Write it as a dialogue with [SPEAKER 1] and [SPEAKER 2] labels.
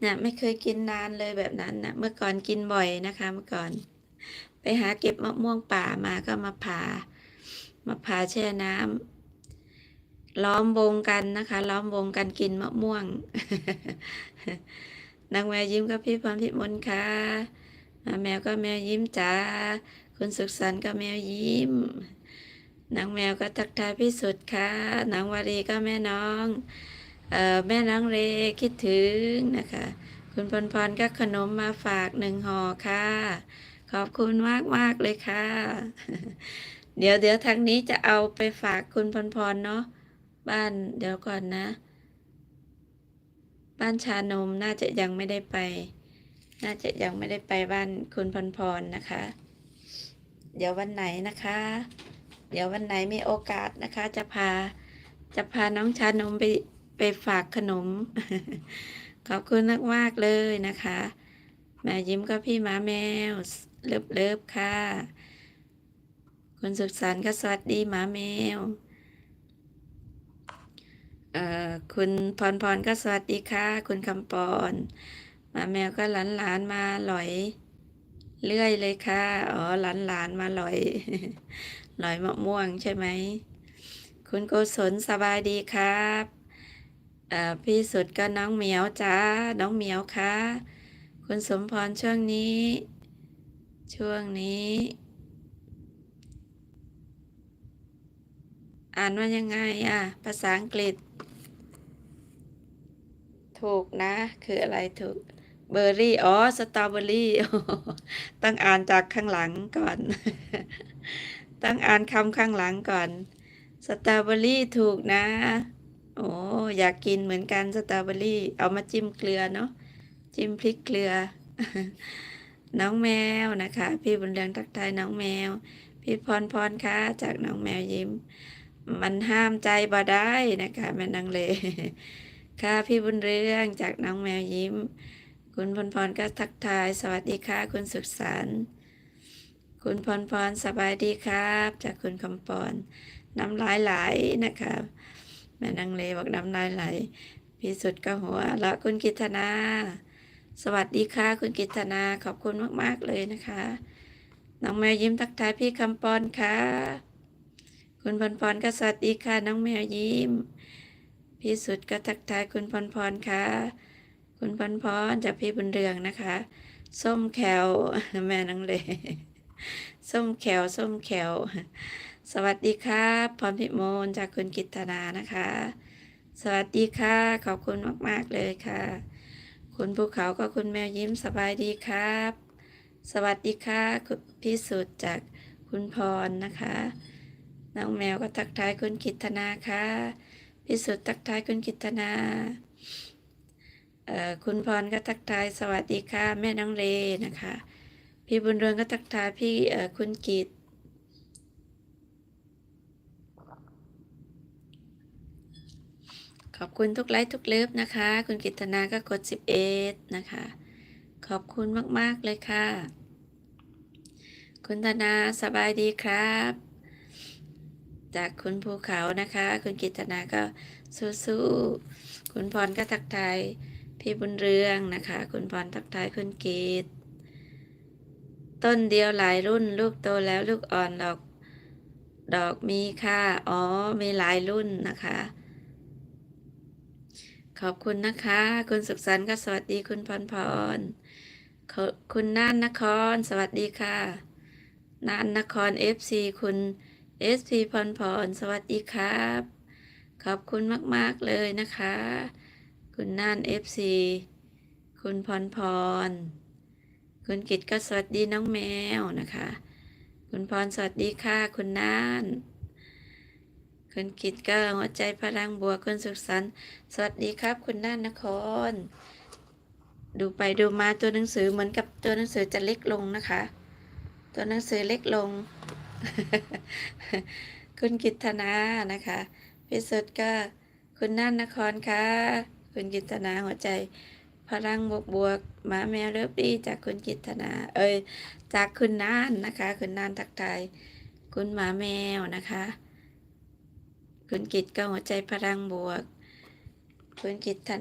[SPEAKER 1] เนี่ยไม่เคยกินนานเลยแบบนั้นนะเมื่อก่อนกินบ่อยนะคะ เมื่อก่อน ไปหาเก็บมะม่วงป่ามาก็มาผ่ามาผ่าแช่น้ำล้อมวงกันนะคะ ล้อมวงกันกินมะม่วงนางแมวยิ้มกับพี่พรพิมลค่ะมาแมวก็แมวยิ้มจ้าคุณสุขสันต์ก็แมวยิ้มนางแมวก็ทักทายพี่สุดค่ะนางวารีก็แม่น้อง แม่น้องเรคิดถึงนะคะ คุณพรพรก็ขนมมาฝากหนึ่งห่อค่ะ ขอบคุณมากมากเลยค่ะ เดี๋ยวเดี๋ยวทางนี้จะเอาไปฝากคุณพรพรเนาะบ้านเดี๋ยวก่อนนะ บ้านชานมน่าจะยังไม่ได้ไป น่าจะยังไม่ได้ไปบ้านคุณพรพรนะคะ เดี๋ยววันไหนนะคะ เดี๋ยววันไหนมีโอกาสนะคะ จะพาจะพาน้องชานมไป ไปฝากขนม ขอบคุณมากมากๆเลยนะคะแม่ยิ้มก็พี่หมาแมว เลิฟเลิฟค่ะ คุณสุขสันต์ก็สวัสดีหมาแมวเอ่อคุณพรพรก็สวัสดีค่ะ คุณคำปอนหมาแมวก็หลานหลานๆมาหลอย เรื่อยเลยค่ะ อ๋อหลานหลานๆมาหลอยหลอยมะม่วงใช่ไหม คุณโกศลสบายดีครับ พี่สุดก็น้องเหมียวจ้า น้องเหมียวค่ะคุณสมพรช่วงนี้ ช่วงนี้ อ่านว่ายังไงอะ ภาษาอังกฤษ ถูกนะ คืออะไรถูก เบอร์รี่ อ๋อ สตรอเบอรี่ ต้องอ่านจากข้างหลังก่อน ต้องอ่านคำข้างหลังก่อน สตรอเบอรี่ถูกนะ โอ้อยากกินเหมือนกันสตรอเบอรี่ เอามาจิ้มเกลือเนาะจิ้มพริกเกลือ น้องแมวนะคะ พี่บุญเรืองทักทายน้องแมว พี่พรพรค่ะจากน้องแมวยิ้ม มันห้ามใจบ่ได้นะคะแม่นางเลค่ะพี่บุญเรืองจากน้องแมวยิ้ม คุณพรพรก็ทักทาย สวัสดีค่ะ คุณสุขสันต์คุณพรพรสบายดีครับ จากคุณคำปอนน้ำลายไหลนะคะ แม่นางเลบอกน้ำลายไหลพี่สุดก็หัวเราะคุณกิตนา สวัสดีค่ะ คุณกิตนาขอบคุณมากๆเลยนะคะน้องแมวยิ้มทักทายพี่คำปอนค่ะ คุณพรพรก็สวัสดีค่ะ น้องแมวยิ้มพี่สุดก็ทักทายคุณพรพรค่ะ คุณพรพรจากพี่บุญเรืองนะคะ ส้มแขวแม่นังเลยส้มแขวส้มแขว สวัสดีครับพรพิมลจากคุณกิตนานะคะ สวัสดีค่ะ ขอบคุณมาก ๆ เลยค่ะ คุณภูเขาก็คุณแมวยิ้มสบายดีครับ สวัสดีค่ะคุณพี่สุดจากคุณพรนะคะ น้องแมวก็ทักทายคุณกิตนาค่ะพี่สุดทักทายคุณกิตนาคุณพรก็ทักทายสวัสดีค่ะ แม่น้องเลนะคะ พี่บุญเรืองก็ทักทายพี่คุณกิต ขอบคุณทุกไลค์ทุกเลิฟนะคะ คุณกิตนาก็กด 11 นะคะ ขอบคุณมาก ๆ เลยค่ะ คุณธนาสบายดีครับ จากคุณภูเขานะคะ คุณกิตนาก็สู้ๆคุณพรก็ทักทายพี่บุญเรืองนะคะ คุณพรทักทายคุณกีตต้นเดียวหลายรุ่น ลูกโตแล้วลูกอ่อนดอก ดอกมีค่ะ อ๋อมีหลายรุ่นนะคะ ขอบคุณนะคะ คุณสุขสันต์ก็สวัสดีคุณพรพร คุณน่านนคร สวัสดีค่ะน่านนคร FC คุณ SP พรพร สวัสดีครับ ขอบคุณมาก ๆ เลยนะคะ คุณน่าน FC คุณพรพร คุณกิตก็สวัสดีน้องแมวนะคะ คุณพรสวัสดีค่ะ คุณน่าน คุณกิตก็หัวใจพลังบวกคุณสุขสันต์สวัสดีครับ คุณน่านนคร ดูไปดูมาตัวหนังสือเหมือนกับตัวหนังสือจะเล็กลงนะคะ ตัวหนังสือเล็กลง คุณกิตนานะคะพิสุทธ์ก็คุณน่านนครค่ะคุณกิตนาหัวใจ พลังบวกบวกหมาแมวเลิฟดีจากคุณกิตนา เอ้ยจากคุณน่านนะคะ คุณน่านทักทายคุณหมาแมวนะคะ คุณกิตก็หัวใจพลังบวก คุณกิตนา